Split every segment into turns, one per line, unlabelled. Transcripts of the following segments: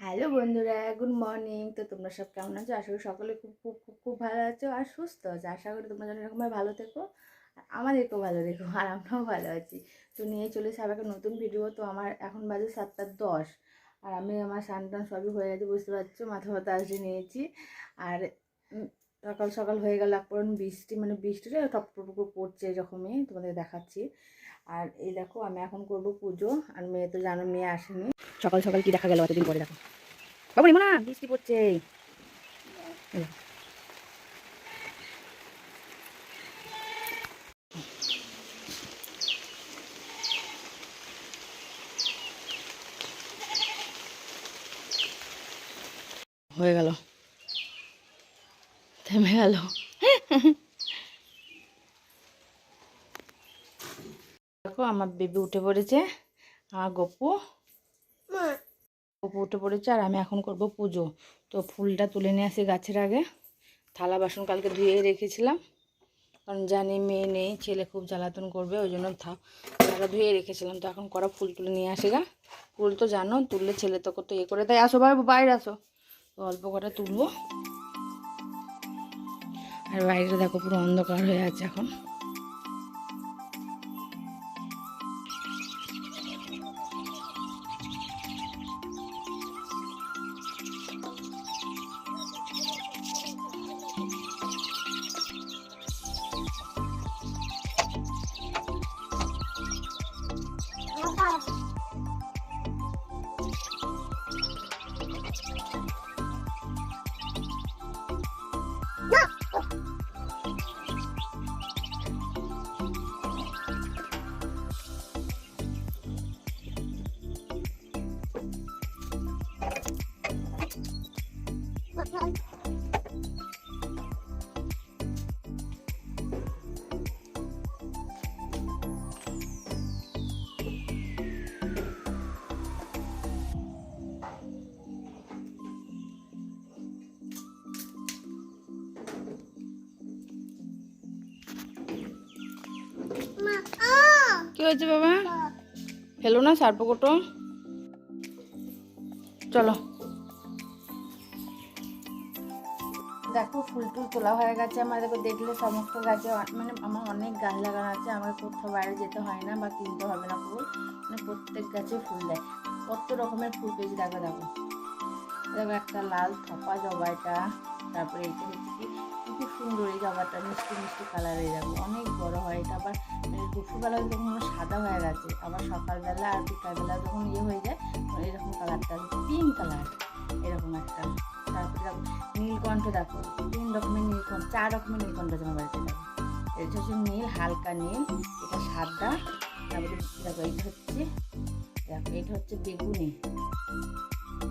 Hello বন্ধুরা, good morning. তো তোমরা সব কেমন আছো? আশা করি সকলে খুব খুব খুব খুব ভালো আছো আর সুস্থ আছো। আশা করি তোমরা যেন এরকমভাবে ভালো থেকো আর আমাদেরকেও ভালো রেখো আর আমরাও ভালো আছি। তো নিয়ে চলে এসে একটা নতুন ভিডিও তো আমার এখন বাজে সাতটা দশ আর আমি আমার স্নান সবই হয়ে গেছে, বুঝতে পারছ? মাথা ফাথা আসে নিয়েছি। আর সকাল সকাল হয়ে গেল এখন বৃষ্টি মানে বৃষ্টিটা টপ টপ করে পড়ছে এরকমই তোমাদের দেখাচ্ছি। আর এই দেখো, আমি এখন করব পুজো। আর মেয়ে তো জানো, মেয়ে আসেনি। সকাল সকাল কি দেখা গেল এতদিন পরে দেখো। বাবু, রিমোনা, বৃষ্টি পড়ছে। হয়ে গেল। থেমে গেল। দেখো, আমার বেবি উঠে পড়েছে। আমার গপু উঠে পড়েছে আর আমি এখন করব পুজো। তো ফুলটা তুলে নিয়ে আসি গাছের আগে। থালা বাসন কালকে ধুয়ে রেখেছিলাম। কারণ জানি মেয়ে নেই, ছেলে খুব জ্বালাতন করবে, ওই জন্য থালা ধুয়ে রেখেছিলাম। তো এখন করা ফুল তুলে নিয়ে আসি গা। ফুল তো জানো, তুললে ছেলে তো কত ইয়ে করে তাই আসো বাবু, বাইরে আসো। তো অল্প কটা তুলবো। আর বাইরে দেখো পুরো অন্ধকার হয়ে আছে এখন। হয়েছে বাবা? ফেলো না সার্পকোটো চলো। দেখো, ফুল টুল তোলা হয়ে গেছে আমার। দেখো, দেখলে সমস্ত গাছে মানে আমার অনেক গাছ লাগানো আছে। আমার কোথাও বাইরে যেতে হয় না বা কিনতে হবে না ফুল। মানে প্রত্যেক গাছে ফুল দেয়। কত রকমের ফুল পেয়েছি, দেখো দেখো। দেখো, একটা লাল থপা জবাটা তারপরে এটা হচ্ছে কি খুব সুন্দর এই জবাটা মিষ্টি মিষ্টি কালারের দেখো, অনেক বড় হয় এটা, আবার দুপুরবেলা যখন সাদা হয়ে গেছে, আবার সকালবেলা আর বিকালবেলা যখন ইয়ে হয়ে যায় এরকম কালারটা পিঙ্ক কালার এরকম একটা। তারপরে দেখো, নীলকণ্ঠ দেখো, তিন রকমের নীলকণ্ঠ, চার রকমের নীলকণ্ঠ আমার বাড়িতে, দেখো। এটা হচ্ছে নীল, হালকা নীল, এটা সাদা, তারপরে দেখো, এইটা হচ্ছে, দেখো এটা হচ্ছে বেগুনি।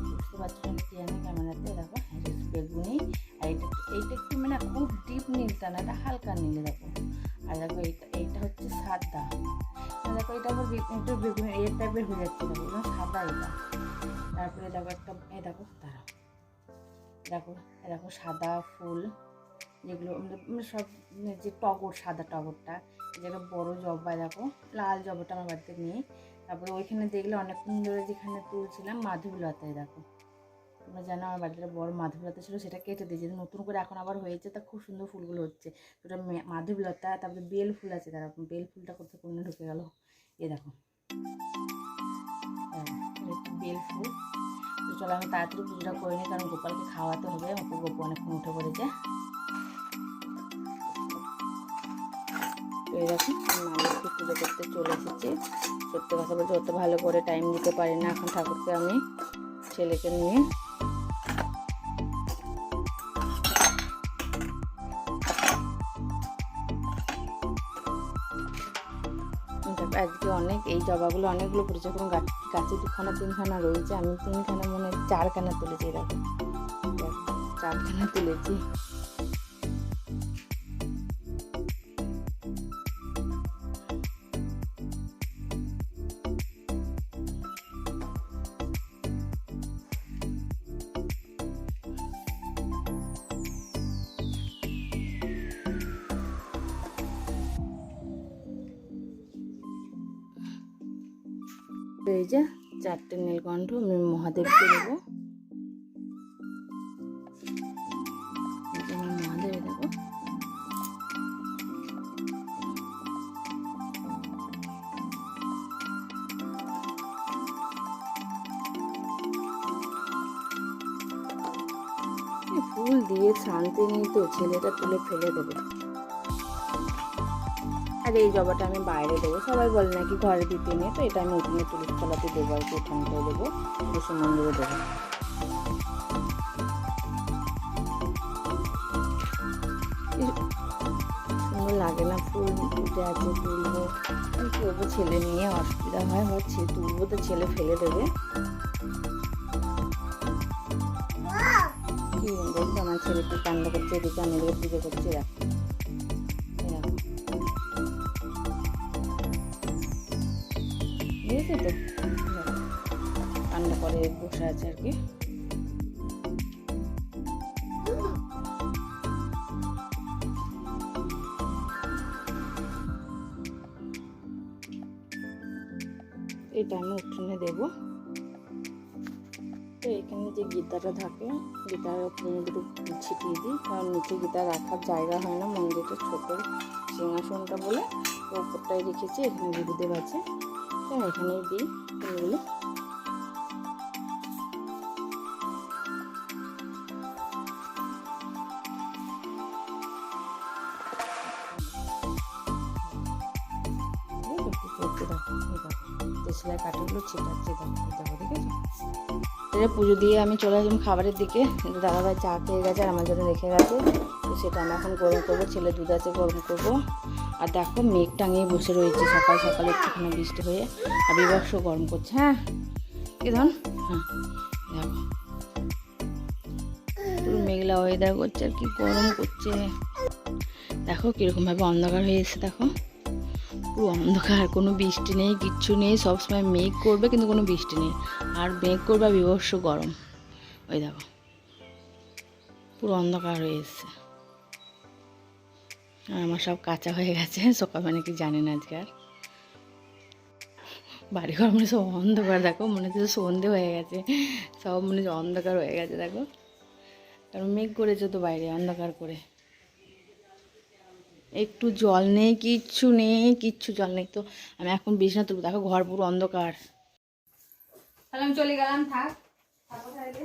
বুঝতে পারছ কি জানি ক্যামেরাতে, দেখো, এটা বেগুনি, আর এটা এইটা একটু মানে খুব ডিপ নীলটা না, এটা হালকা নীল, দেখো। আর দেখো এইটা এইটা হচ্ছে সাদা। আর দেখো এটা আবার একটু বেগুনি এর টাইপের হয়ে যাচ্ছে, দেখো সাদা এটা। তারপরে দেখো একটা এই দেখো তারা দেখো দেখো সাদা ফুল, যেগুলো সব মানে যে টগর, সাদা টগরটা যেটা বড় জবা দেখো, লাল জবাটা আমার বাড়িতে নেই। তারপরে ওইখানে দেখলে অনেকক্ষণ ধরে যেখানে তুলছিলাম মাধবীলতায় দেখো। তোমরা জানো আমার বাড়িতে বড় মাধবীলতা ছিল সেটা কেটে দিয়েছে। নতুন করে এখন আবার হয়েছে তা খুব সুন্দর ফুলগুলো হচ্ছে। ওটা মাধবীলতা তারপরে বেল ফুল আছে তারা বেল ফুলটা কোথায় কোন ঢুকে গেল? এ দেখো। হ্যাঁ, বেল ফুল। তো চলো আমি তাড়াতাড়ি পুজোটা করে নিই কারণ গোপালকে খাওয়াতে হবে ওকে গোপু অনেকক্ষণ উঠে পড়েছে। এরকম মানুষকে পুজো করতে চলে এসেছি। সত্যি কথা বলতে অত ভালো করে টাইম দিতে পারি না এখন ঠাকুরকে আমি ছেলেকে নিয়ে। আজকে অনেক এই জবাগুলো অনেকগুলো পড়েছে কোনো গাছ দুখানা তিনখানা রয়েছে আমি তিনখানা মানে চারখানা তুলেছি দেখো, চারখানা তুলেছি। চারটে নীলকণ্ঠ আমি মহাদেবকে দেবো। দেবো। ফুল দিয়ে শান্তি নিয়ে তো, ছেলেটা তুলে ফেলে দেবে। আর এই জবাটা আমি বাইরে দেবো। সবাই বলে নাকি ঘরে দিতে নেই, তো এটা আমি উঠোনে তুলির তলাতে দেবো আর কি উঠানটায় দেবো। মন্দিরে দেবো। লাগে না ফুল, ফুটে আছে, তুলবো। করব, ছেলে নিয়ে অসুবিধা হয় হচ্ছে তুলবো তো ছেলে ফেলে দেবে। আমার ছেলে কি কান্ড করছে, এদিকে আমি এদিকে পুজো করছি বুঝেছ তো। কান্ড করে বসে আছে আর কি। এটা আমি উঠোনে দেবো। তো এখানে যে গীতাটা থাকে, গীতার দুটো ছিটিয়ে দিই, কারণ নিচে গীতা রাখার জায়গা হয় না, মন্দিরটা ছোট, সিংহাসনটা বলে তো উপরটাই রেখেছি, এখানে গুরুদেব আছে। তো এখানেই দিই ফুলগুলো ছিটাচ্ছে দেখো এটা পুজো দিয়ে আমি চলে আসলাম খাবারের দিকে কিন্তু দাদাভাই চা খেয়ে গেছে আর আমার জন্য রেখে গেছে তো সেটা আমি এখন গরম করব ছেলে দুধ আছে গরম করব। আর দেখো মেঘ টাঙিয়ে বসে রয়েছে সকাল সকালে একটুখানি বৃষ্টি হয়ে, আর বিভৎস গরম করছে হ্যাঁ? কি ধন? হ্যাঁ দেখো। পুরো মেঘলা ওয়েদার করছে, আর কি গরম করছে। দেখো কীরকমভাবে অন্ধকার হয়ে এসেছে, দেখো। পুরো অন্ধকার, কোনো বৃষ্টি নেই, কিচ্ছু নেই, সবসময় মেঘ করবে, কিন্তু কোনো বৃষ্টি নেই। আর মেঘ করবে বিভৎস গরম। ওই দেখো। পুরো অন্ধকার হয়ে এসছে। আর আমার সব কাঁচা হয়ে গেছে, সকাল মানে কি জানি না আজকে আর। বাড়ি ঘর মনে সব অন্ধকার, দেখো মনে হচ্ছে সন্ধে হয়ে গেছে। সব মনে হচ্ছে অন্ধকার হয়ে গেছে, দেখো। কারণ মেঘ করেছে তো বাইরে, অন্ধকার করে। একটু জল নেই, কিচ্ছু নেই, কিচ্ছু জল নেই তো। আমি এখন বিছনা তুলবো, দেখো ঘর পুরো অন্ধকার। তাহলে আমি চলে গেলাম, থাক থাকো তাহলে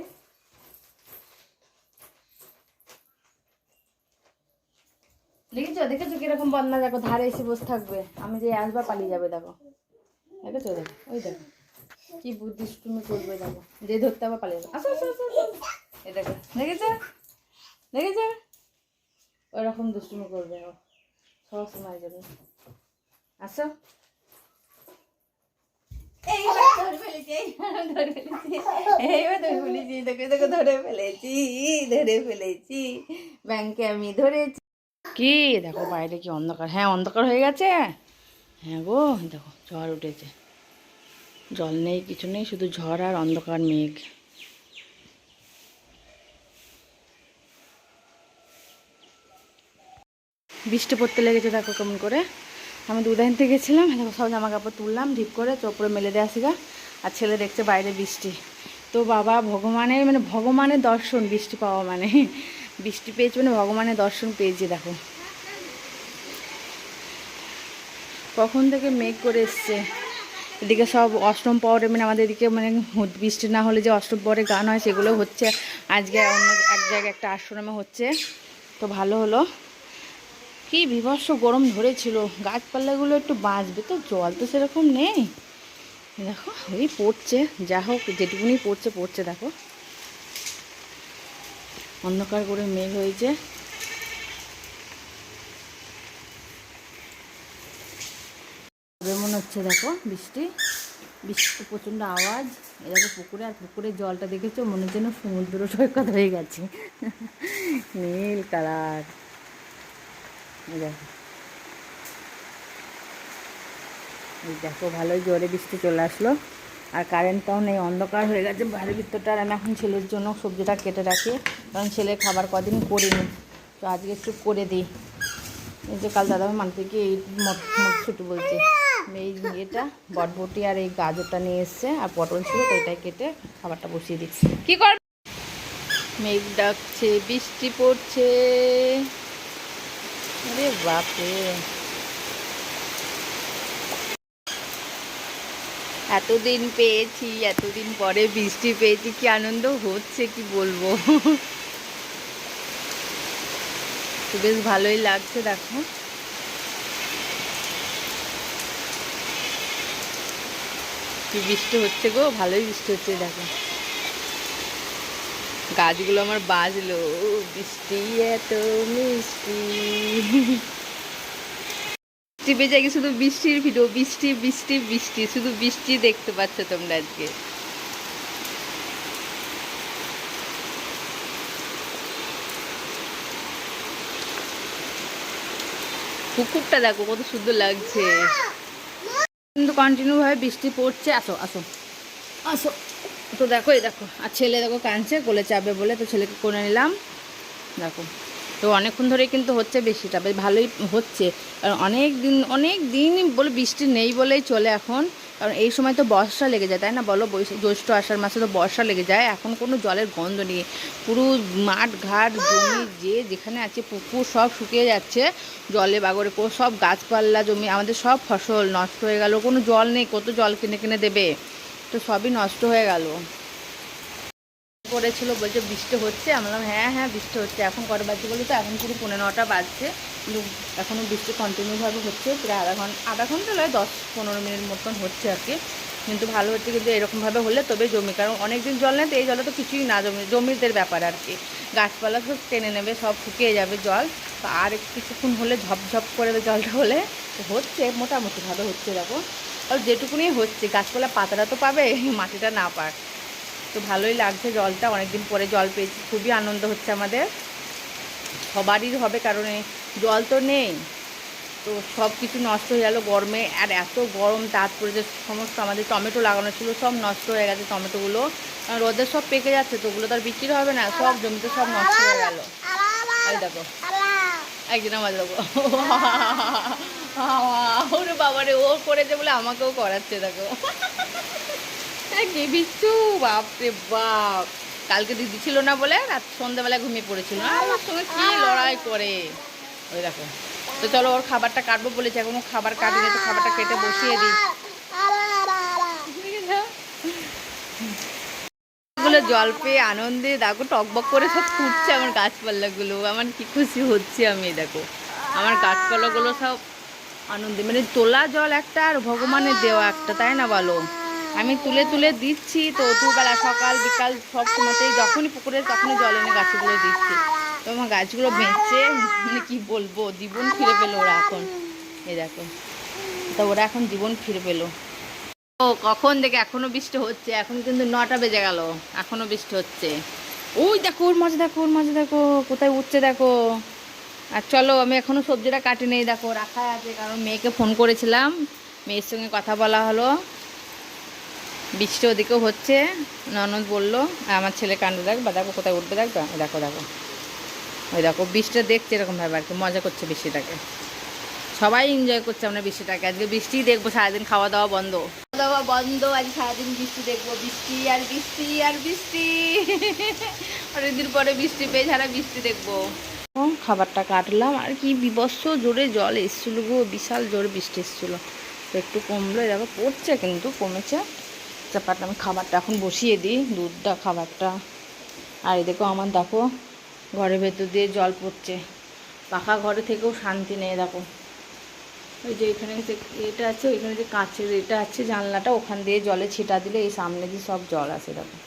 দেখেছ? দেখেছ কীরকম বন্যা দেখো, ধারে এসে বসে থাকবে। আমি যে আসবা পালিয়ে যাবে, দেখো। দেখেছ? দেখো, ওই দেখো। কি বুদ্ধি তুমি করবে, দেখো। যে ধরতে হবে, পালিয়ে যাবে। আসো আসো আসো। এই দেখো, দেখেছ? দেখেছ? ওরকম দুষ্টুমি করবে ও সব সময় জন্য আসো। ধরে ফেলেছি ধরে ফেলেছি। ব্যাংকে আমি ধরেছি। কি? দেখো বাইরে কি অন্ধকার। হ্যাঁ অন্ধকার হয়ে গেছে? হ্যাঁ গো, দেখো ঝড় উঠেছে। জল নেই, কিছু নেই, শুধু ঝড় আর অন্ধকার মেঘ। বৃষ্টি পড়তে লেগেছে, দেখো কেমন করে। আমি দুধ আনতে গেছিলাম, দেখো সব জামা কাপড় তুললাম, ঢিপ করে চোপড়ে মেলে দিয়ে আসিগা আর ছেলে দেখছে বাইরে বৃষ্টি। তো বাবা, ভগবানের মানে ভগবানের দর্শন বৃষ্টি পাওয়া মানে। বৃষ্টি পেয়েছি মানে ভগবানের দর্শন পেয়েছি, দেখো। কখন থেকে মেঘ করে এসছে। এদিকে সব অষ্টম পরে মানে আমাদের এদিকে মানে বৃষ্টি না হলে যে অষ্টম পরে গান হয় সেগুলো হচ্ছে। আজকে অন্য এক জায়গায় একটা আশ্রমে হচ্ছে, তো ভালো হলো। কি বিভৎস গরম ধরেছিল। গাছপালাগুলো একটু বাঁচবে তো, জল তো সেরকম নেই। দেখো ওই পড়ছে যা হোক, যেটুকুনি পড়ছে পড়ছে, দেখো। অন্ধকার করে মেঘ হয়েছে। মনে হচ্ছে দেখো বৃষ্টি। বৃষ্টি প্রচণ্ড আওয়াজ। এ দেখো পুকুরে, আর পুকুরের জলটা দেখেছ? মনে হচ্ছে না সমুদ্র সৈকত হয়ে গেছে। নীল কালার। দেখো। দেখো, ভালোই জোরে বৃষ্টি চলে আসলো। আর কারেন্টটাও নেই অন্ধকার হয়ে গেছে বাড়ির ভিতরটা আর আমি এখন ছেলের জন্য সবজিটা কেটে রাখি কারণ ছেলে খাবার কদিন করিনি। তো আজকে একটু করে দিই। এই যে কাল দাদা মান থেকে এই মটরশুটি বলছে। এই ইয়েটা বটবটি আর এই গাজরটা নিয়ে এসছে আর পটল ছিল তো এটাই কেটে খাবারটা বসিয়ে দিচ্ছি। কি কর মেঘ ডাকছে বৃষ্টি পড়ছে। আরে বাপরে। এতদিন পেয়েছি, এতদিন পরে বৃষ্টি পেয়েছি, কি আনন্দ হচ্ছে কি বলব? বেশ ভালোই লাগছে, দেখো। কি বৃষ্টি হচ্ছে গো? ভালোই বৃষ্টি হচ্ছে, দেখো। গাছগুলো আমার বাজলো বৃষ্টি, এত মিষ্টি। বৃষ্টি বেজে শুধু বৃষ্টির ভিডিও বৃষ্টি বৃষ্টি বৃষ্টি, শুধু বৃষ্টি দেখতে পাচ্ছ তোমরা আজকে। পুকুরটা দেখো, কত সুন্দর লাগছে। কিন্তু কন্টিনিউ ভাবে বৃষ্টি পড়ছে। আসো আসো আসো। তো দেখো, এই দেখো, আর ছেলে দেখো কাঁদছে, কোলে চাবে বলে তো ছেলেকে করে নিলাম। দেখো। তো অনেকক্ষণ ধরেই কিন্তু হচ্ছে বৃষ্টিটা, বেশ ভালোই হচ্ছে। কারণ অনেক দিন অনেক দিন বলে বৃষ্টি নেই বলেই চলে এখন। কারণ এই সময় তো বর্ষা লেগে যায়, তাই না বলো? জ্যৈষ্ঠ আষাঢ় মাসে তো বর্ষা লেগে যায়। এখন কোনো জলের গন্ধ নেই। পুরো মাঠ ঘাট, জমি, যে যেখানে আছে পুকুর সব শুকিয়ে যাচ্ছে। জলে বাগরে সব গাছপালা, জমি, আমাদের সব ফসল নষ্ট হয়ে গেল। কোনো জল নেই, কত জল কিনে কিনে দেবে? তো সবই নষ্ট হয়ে গেল। করেছিল, বলছে বৃষ্টি হচ্ছে। আমি বললাম হ্যাঁ হ্যাঁ বৃষ্টি হচ্ছে। এখন কটা বাজছে বলি তো? এখন পুরো পনেরো নটা বাজছে। কিন্তু এখনও বৃষ্টি কন্টিনিউভাবে হচ্ছে, প্রায় আধা ঘণ্টা আধা ঘণ্টা নয়, দশ পনেরো মিনিট মতন হচ্ছে আর কি। কিন্তু ভালো হচ্ছে, কিন্তু এরকমভাবে হলে তবে জমি, কারণ অনেক দিন জল নেই তো, এই জলে তো কিছুই না জমি, জমিদের ব্যাপার আর কি। গাছপালা সব টেনে নেবে, সব শুকিয়ে যাবে জল। আর কিছুক্ষণ হলে ঝপঝপ করে জলটা হলে হচ্ছে, মোটামুটিভাবে হচ্ছে দেখো। আর যেটুকুনি হচ্ছে, গাছপালা পাতাটা তো পাবে, মাটিটা না পাক। তো ভালোই লাগছে জলটা, অনেকদিন পরে জল পেয়েছি, খুবই আনন্দ হচ্ছে আমাদের। সবারই হবে, কারণ জল তো নেই। তো সব কিছু নষ্ট হয়ে গেল গরমে, আর এত গরম তারপরে যে সমস্ত আমাদের টমেটো লাগানো ছিল, সব নষ্ট হয়ে গেছে টমেটোগুলো। কারণ রোদের সব পেকে যাচ্ছে, তো ওগুলো তো আর বিক্রি হবে না, সব জমিতে সব নষ্ট হয়ে গেল। দেখো। একদিন আমার দেখো ওরে বাবারে, ও করেছে বলে আমাকেও করাচ্ছে, দেখো। কি বিচ্ছু বাপরে বাপ। কালকে দিদি ছিল না বলে রাত সন্ধ্যাবেলা ঘুমিয়ে পড়েছিল। আমার সঙ্গে কি লড়াই করে? ওই দেখো। তো চলো ওর খাবারটা কাটবো বলেছে, এখন খাবার কাটিনি তো খাবারটা কেটে বসিয়ে দিই। জল পেয়ে আনন্দে দেখো, টকবক করে সব ফুটছে আমার গাছপালাগুলো। আমার কি খুশি হচ্ছে আমি, দেখো। আমার গাছপালাগুলো সব আনন্দে মানে তোলা জল একটা আর ভগবানের দেওয়া একটা, তাই না বলো? আমি তুলে তুলে দিচ্ছি, তো দুবেলা সকাল, বিকাল সব সময়তেই যখনই পুকুরে তখনই জল এনে গাছগুলো দিচ্ছি। তো আমার গাছগুলো বেঁচে মানে কি বলব, জীবন ফিরে পেল ওরা এখন। এই দেখো, তো ওরা এখন জীবন ফিরে পেল। ও, কখন দেখে এখনও বৃষ্টি হচ্ছে, এখন কিন্তু নটা বেজে গেল এখনও বৃষ্টি হচ্ছে। ওই দেখো, ওর মাঝে দেখো, ওর মাঝে দেখো, কোথায় উঠছে দেখো। আর চলো, আমি এখনও সবজিটা কাটি নেই, দেখো রাখা আছে, কারণ মেয়েকে ফোন করেছিলাম, মেয়ের সঙ্গে কথা বলা হলো। বৃষ্টি ওদিকেও হচ্ছে। ননদ বলল আমার ছেলে কাণ্ড দেখ বা দেখো কোথায় উঠবে দেখ বা, দেখো দেখো। ওই দেখো বৃষ্টিটা দেখছে এরকমভাবে আর কি মজা করছে বৃষ্টিটাকে। সবাই এনজয় করছে আমরা বৃষ্টিটাকে। আজকে বৃষ্টি দেখব সারাদিন খাওয়া দাওয়া বন্ধ। খাওয়া দাওয়া বন্ধ আজ সারাদিন বৃষ্টি দেখব বৃষ্টি আর বৃষ্টি আর বৃষ্টি। অনেকদিন পরে বৃষ্টি পেয়ে সারা বৃষ্টি দেখব। ও, খাবারটা কাটলাম আর কি বিবস্ত জোরে জল এসছিল গো বিশাল জোরে বৃষ্টি এসেছিল। তো একটু কমলো দেখো পড়ছে কিন্তু কমেছে। চাপাটা আমি খাবারটা এখন বসিয়ে দিই, দুধটা, খাবারটা। আর এই দেখো আমার, দেখো, ঘরের ভেতর দিয়ে জল পড়ছে। পাখা ঘরে থেকেও শান্তি নেই, দেখো। ওই যে এখানে যে এটা আছে, ওইখানে যে কাঁচের এটা আছে, জানলাটা, ওখান দিয়ে জলে ছিটা দিলে এই সামনে দিয়ে সব জল আছে দেখো।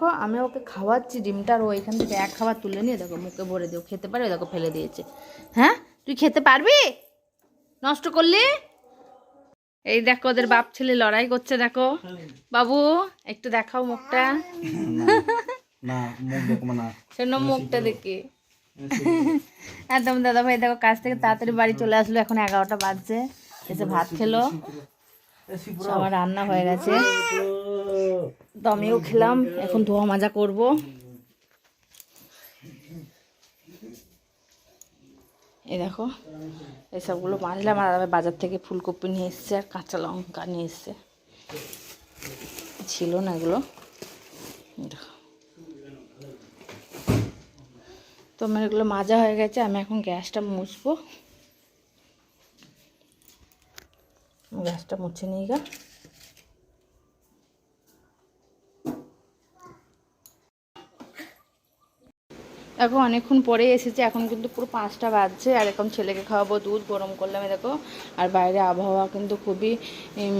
দেখো আমি ওকে খাওয়াচ্ছি ডিমটা আর ও এখান থেকে এক খাবার তুলে নিয়ে দেখো মুখে ভরে দিও খেতে পারে দেখো ফেলে দিয়েছে। হ্যাঁ? তুই খেতে পারবি? নষ্ট করলি? এই দেখো ওদের বাপ ছেলে লড়াই করছে দেখো। বাবু একটু দেখাও মুখটা। শোনো মুখটা দেখি। একদম দাদা ভাই দেখো কাজ থেকে তাড়াতাড়ি বাড়ি চলে আসলো এখন এগারোটা বাজছে। এসে ভাত খেলো। আমার রান্না হয়ে গেছে। তো আমিও খেলাম, এখন ধোয়া মাজা করব। এই দেখো, এসবগুলো মাজলাম, আর বাজার থেকে ফুলকপি নিয়ে এসছে, আর কাঁচা লঙ্কা নিয়ে এসছে। ছিল না এগুলো। তো আমার এগুলো মাজা হয়ে গেছে, আমি এখন গ্যাসটা মুছবো। নিই গা। দেখো, অনেকক্ষণ পরে এসেছে, এখন কিন্তু পুরো পাঁচটা বাজছে, আর এখন ছেলেকে খাওয়াবো দুধ, গরম করলাম দেখো। আর বাইরে আবহাওয়া কিন্তু খুবই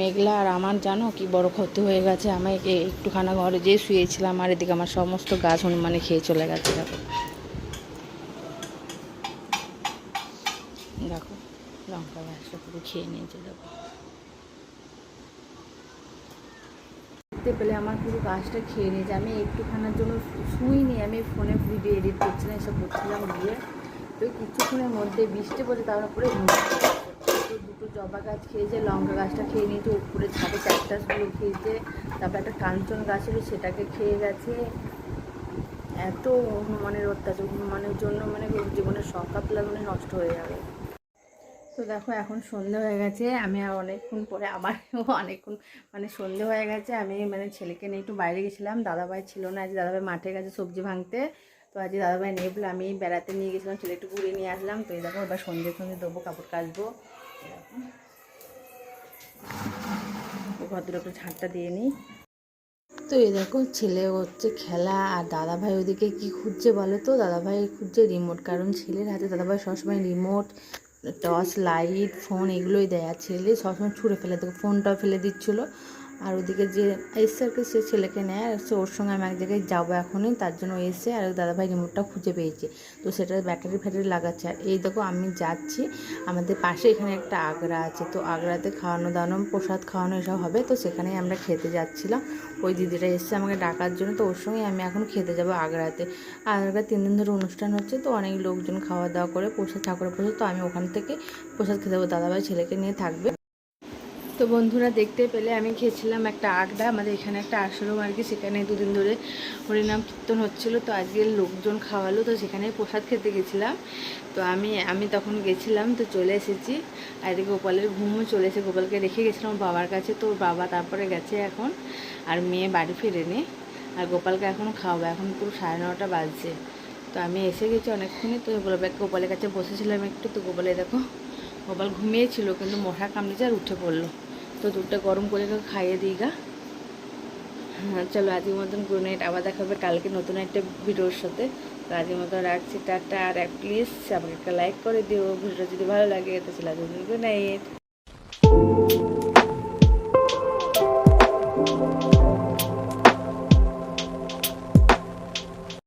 মেঘলা। আর আমার জানো কি বড় ক্ষতি হয়ে গেছে, আমি একটুখানা ঘরে যেয়ে শুয়েছিলাম, আর এদিকে আমার সমস্ত গাছ হনুমানে খেয়ে চলে গেছে, দেখো। দেখো, লঙ্কা গাছটা পুরো খেয়ে নিয়েছে, দেখো। দেখতে পেলে আমার পুরো গাছটা খেয়ে নিয়েছে আমি একটুখানার জন্য শুইনি আমি ফোনে ভিডিও এডিট করছিলাম, এসব করছিলাম গিয়ে তো কিছুক্ষণের মধ্যে বৃষ্টি পড়ে তার উপরে দুটো জবা গাছ খেয়েছে, লঙ্কা গাছটা খেয়ে নিয়েছে উপরে ছাদে ক্যাকটাসগুলো খেয়েছে, তারপর একটা কাঞ্চন গাছ ছিল সেটাকে খেয়ে গেছে। এত হনুমানের অত্যাচার হনুমানের জন্য মানে জীবনের শখ কাপলা মানে নষ্ট হয়ে যাবে। তো দেখো এখন সন্ধে হয়ে গেছে, আমি আর অনেকক্ষণ পরে আবার অনেকক্ষণ মানে সন্ধে হয়ে গেছে, আমি মানে ছেলেকে নিয়ে একটু বাইরে গেছিলাম, দাদাভাই ছিল না, আজ দাদাভাই মাঠে গেছে সবজি ভাঙতে, তো আজ দাদাভাই নেই বলে আমি বেড়াতে নিয়ে গেছিলাম, ছেলে একটু ঘুরে নিয়ে আসলাম, তো এই দেখো এবার সন্ধে সন্ধে দেবো, কাপড় কাচবো। দেখো। ভদ্র একটু ঝাঁটটা দিয়ে নিই। তো এই দেখো ছেলে হচ্ছে খেলা, আর দাদাভাই ওদিকে কি খুঁজছে বলো তো? দাদাভাই খুঁজছে রিমোট কারণ ছেলের হাতে দাদাভাই সবসময় রিমোট টর্চ লাইট ফোন এগুলোই দেয়। আর ছেলে সবসময় ছুঁড়ে ফেলে দেখো ফোনটাও ফেলে দিচ্ছিল। আর ওদিকে যে এসছে আর কি সে ছেলেকে নেয় আর সে ওর সঙ্গে আমি এক জায়গায় যাব এখনই, তার জন্য এসে আর দাদাভাই রিমোটটা খুঁজে পেয়েছে। তো সেটা ব্যাটারি ফ্যাটারি লাগাচ্ছে। আর এই দেখো আমি যাচ্ছি, আমাদের পাশে এখানে একটা আগ্রা আছে। তো আগ্রাতে খাওয়ানো দাওয়ানো, প্রসাদ খাওয়ানো এসব হবে। তো সেখানেই আমরা খেতে যাচ্ছিলাম। ওই দিদিটা এসছে আমাকে ডাকার জন্য। তো ওর সঙ্গে আমি এখন খেতে যাব আগ্রাতে। আগ্রা তিন দিন ধরে অনুষ্ঠান হচ্ছে। তো অনেক লোকজন খাওয়া দাওয়া করে, প্রসাদ ঠাকুরের প্রসাদ। তো আমি ওখান থেকে প্রসাদ খেতে যাব। দাদাভাই ছেলেকে নিয়ে থাকবে। তো বন্ধুরা দেখতে পেলে আমি খেয়েছিলাম একটা আগডা আমাদের এখানে একটা আশ্রম আর কি, সেখানে দুদিন ধরে হরিনাম কীর্তন হচ্ছিল। তো আজকে লোকজন খাওয়ালো, তো সেখানে প্রসাদ খেতে গেছিলাম। তো আমি আমি তখন গেছিলাম, তো চলে এসেছি। আর এদিকে গোপালের ঘুমও চলে এসে গোপালকে রেখে গেছিলাম বাবার কাছে। তো বাবা তারপরে গেছে এখন, আর মেয়ে বাড়ি ফিরে ফেরেনি। আর গোপালকে এখন খাওয়াবো, এখন পুরো সাড়ে নটা বাজছে। তো আমি এসে গেছি অনেকক্ষণই তো গোপাল, গোপালের কাছে বসেছিলাম একটু। তো গোপালে দেখো, গোপাল ঘুমিয়েছিল, কিন্তু মশা কামড়েছে আর উঠে পড়ল। তো দুধটা গরম করে খাইয়ে দিই গা। হ্যাঁ চলো আজকের মতন গুড নাইট আবার দেখা হবে কালকে নতুন একটা ভিডিওর সাথে। তো আজকের মতন রাখছি, টাটা, আর প্লিজ আমাকে একটা লাইক করে দিও। ভিডিওটা যদি ভালো লাগে, তো চলে গুড নাইট